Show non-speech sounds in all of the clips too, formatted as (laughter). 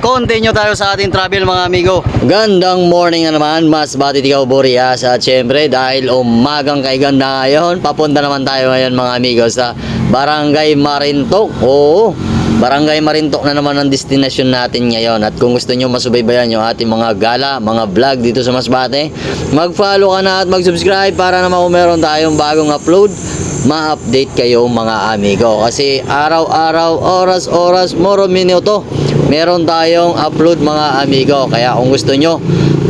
continue tayo sa ating travel mga amigo. Gandang morning na naman, mas batid ikaw Burias. At syempre, dahil umagang kay ganda ngayon, papunta naman tayo ngayon mga amigo sa Barangay Marintok. Oo, Barangay Marintok na naman ang destination natin ngayon. At kung gusto nyo masubaybayan yung ating mga gala, mga vlog dito sa Masbate, mag-follow ka na at mag-subscribe para naman kung meron tayong bagong upload, ma-update kayo mga amigo. Kasi araw-araw, oras-oras, moro minuto, meron tayong upload mga amigo. Kaya kung gusto nyo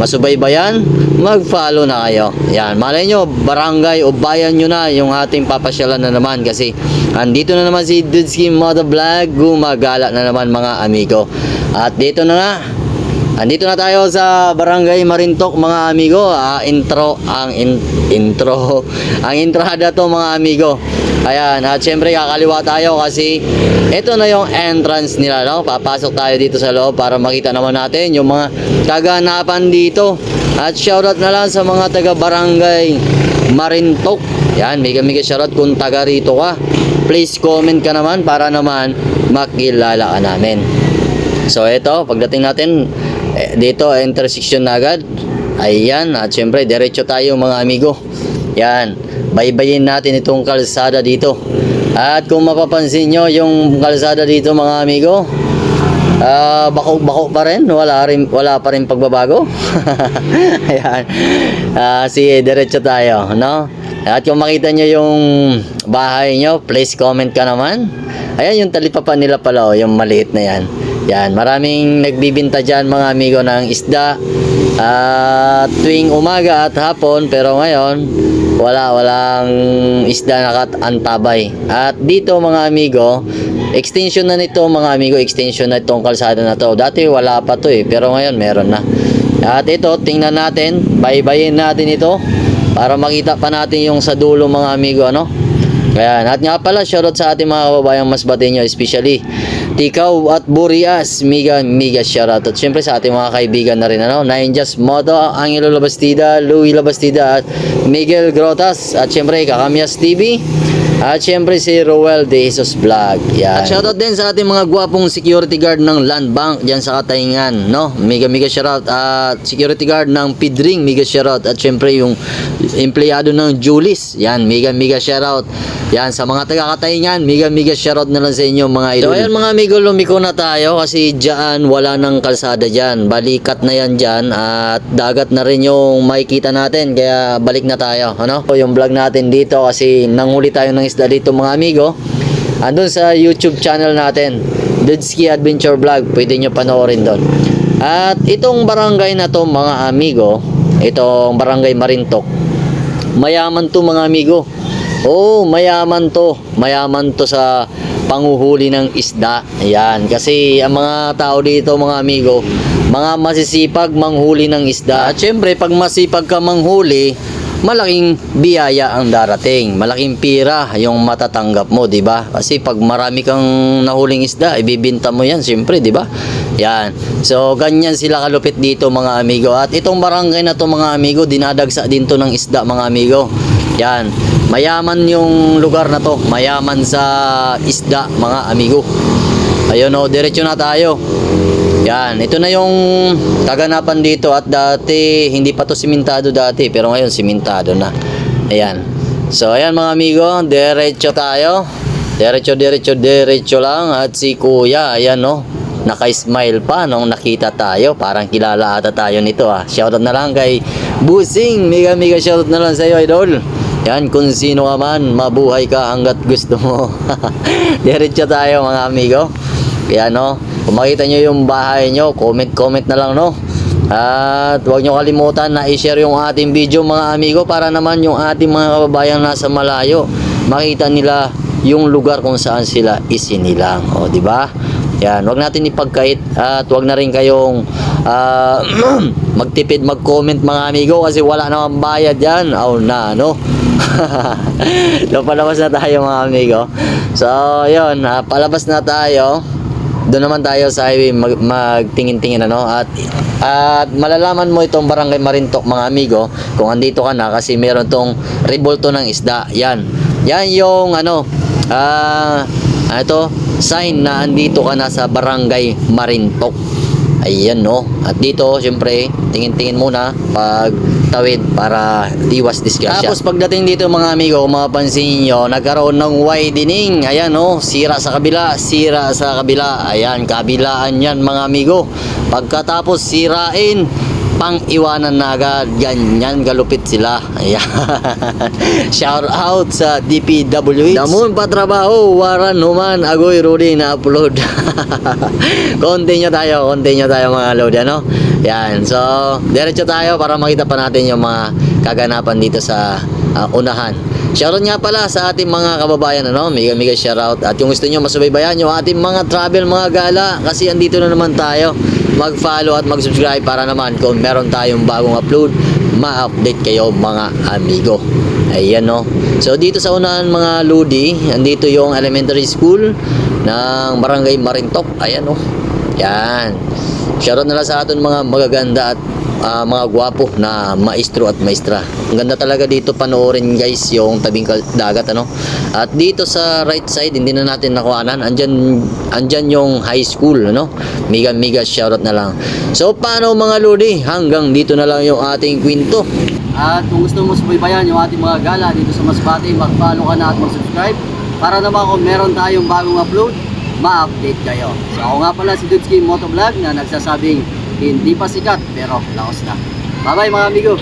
masubaybayan, mag-follow na kayo. Yan, malay nyo, barangay o bayan nyo na yung ating papasyalan na naman kasi andito na naman si Dudski Moto Vlog, gumagala na naman mga amigo. At dito na nga, Andito na tayo sa Barangay Marintok mga amigo. Ah, intro ang in- intro. (laughs) ang entrada to mga amigo. Ayan, at syempre kakaliwa tayo kasi ito na yung entrance nila, no? Papasok tayo dito sa loob para makita naman natin yung mga kaganapan dito. At shoutout na lang sa mga taga Barangay Marintok. Yan, mega mega shoutout kung taga rito ka. Please comment ka naman para naman makilala ka namin. So ito, pagdating natin eh, dito intersection na agad. Ayan, at syempre diretso tayo mga amigo. Yan, baybayin natin itong kalsada dito. At kung mapapansin nyo yung kalsada dito mga amigo, ah bako-bako pa rin, wala rin wala pa rin pagbabago. (laughs) Ayan. Ah, sige, diretso tayo, no? At kung makita nyo yung bahay nyo, please comment ka naman. Ayan yung talipapan nila pala, oh, yung maliit na yan. Yan, maraming nagbibinta dyan mga amigo ng isda. At tuwing umaga at hapon, pero ngayon, wala, walang isda na antabay. At dito mga amigo, extension na nito mga amigo, extension na itong kalsada na to. Dati wala pa to eh, pero ngayon meron na. At ito, tingnan natin, baybayin natin ito para makita pa natin yung sa dulo mga amigo, ano? Ayan. At nga pala, shoutout sa ating mga kababayang mas nyo, especially Tikaw at Burias, miga, miga shoutout. At syempre sa ating mga kaibigan na rin, ano? Nine Just Moto, Angelo Labastida, Louis Labastida, at Miguel Grotas. At syempre, Kakamias TV. At syempre si Roel De Jesus Vlog. Yan. At shoutout din sa ating mga gwapong security guard ng Land Bank dyan sa Katayngan, no? Mega mega shoutout at security guard ng Pidring, mega shoutout at syempre yung empleyado ng Julis. Yan, mega mega shoutout. Yan sa mga taga Katayngan, mega mega shoutout na lang sa inyo mga idol. So ayan mga amigo, lumiko na tayo kasi diyan wala nang kalsada diyan. Balikat na yan diyan at dagat na rin yung makikita natin kaya balik na tayo, ano? So, yung vlog natin dito kasi nanghuli tayo ng isda dito mga amigo. Andun sa YouTube channel natin, Dudski Adventure Vlog. Pwede nyo panoorin doon. At itong barangay na to mga amigo, itong barangay Marintok, mayaman to mga amigo. Oo, mayaman to. Mayaman to sa panguhuli ng isda. Ayan. Kasi ang mga tao dito mga amigo, mga masisipag manghuli ng isda. At syempre, pag masipag ka manghuli, malaking biyaya ang darating. Malaking pira yung matatanggap mo, di ba? Kasi pag marami kang nahuling isda, ibibinta mo yan, syempre, di ba? Yan. So, ganyan sila kalupit dito, mga amigo. At itong barangay na to, mga amigo, dinadagsa din to ng isda, mga amigo. Yan. Mayaman yung lugar na to. Mayaman sa isda, mga amigo. Ayun o, diretso na tayo. Yan, ito na yung kaganapan dito at dati hindi pa to simentado dati pero ngayon simentado na. Ayan. So ayan mga amigo, diretso tayo. Diretso, diretso, diretso lang at si Kuya, ayan no. Naka-smile pa nung nakita tayo. Parang kilala ata tayo nito ah. Shoutout na lang kay Busing. Mega mega shoutout na lang sa iyo, idol. Yan, kung sino ka man, mabuhay ka hanggat gusto mo. (laughs) diretso tayo mga amigo. Kaya no, kung makita nyo yung bahay nyo, comment-comment na lang no. At huwag nyo kalimutan na i-share yung ating video mga amigo para naman yung ating mga kababayan nasa malayo makita nila yung lugar kung saan sila isinilang. O, di ba? Yan, wag natin ipagkait at wag na rin kayong ah, (clears throat) magtipid mag-comment mga amigo kasi wala namang bayad yan. Aw na, no? (laughs) so, palabas na tayo mga amigo. So, yun, ah, palabas na tayo. Doon naman tayo sa highway mag, magtingin-tingin ano at at malalaman mo itong barangay Marintok mga amigo kung andito ka na kasi meron tong revolto ng isda. Yan. Yan yung ano ah ito sign na andito ka na sa barangay Marintok. Ayan no. At dito, syempre, tingin-tingin muna pag tawid para iwas disgrasya. Tapos pagdating dito mga amigo, mapapansin nyo, nagkaroon ng widening. Ayan no, sira sa kabila, sira sa kabila. Ayan, kabilaan yan mga amigo. Pagkatapos sirain, pang iwanan na agad. Ganyan galupit sila. Ayan. (laughs) Shout out sa DPWH. Damun pa trabaho, waran human, agoy Rudy na upload. continue (laughs) tayo, continue tayo mga load, ano? Yan, so, diretso tayo para makita pa natin yung mga kaganapan dito sa ah, unahan. Shoutout nga pala sa ating mga kababayan, ano? Mega mega shoutout. At kung gusto nyo masubaybayan yung ating mga travel, mga gala, kasi andito na naman tayo. Mag-follow at mag-subscribe para naman kung meron tayong bagong upload, ma-update kayo mga amigo. Ayan no. So dito sa unahan mga Ludi, andito yung elementary school ng Barangay Marintok. Ayan no. Yan. Shoutout na lang sa aton mga magaganda at ah, mga gwapo na maestro at maestra. Ang ganda talaga dito panoorin guys yung tabing dagat ano. At dito sa right side hindi na natin nakuhanan. Andyan andyan yung high school ano. Mega mega shoutout na lang. So paano mga lodi? Hanggang dito na lang yung ating kwento. At kung gusto mo subaybayan yung ating mga gala dito sa Masbate, mag-follow ka na at mag-subscribe para naman kung meron tayong bagong upload, ma-update kayo. So ako nga pala si Dudski Motovlog na nagsasabing hindi pa sikat pero laos na. Bye bye mga amigo!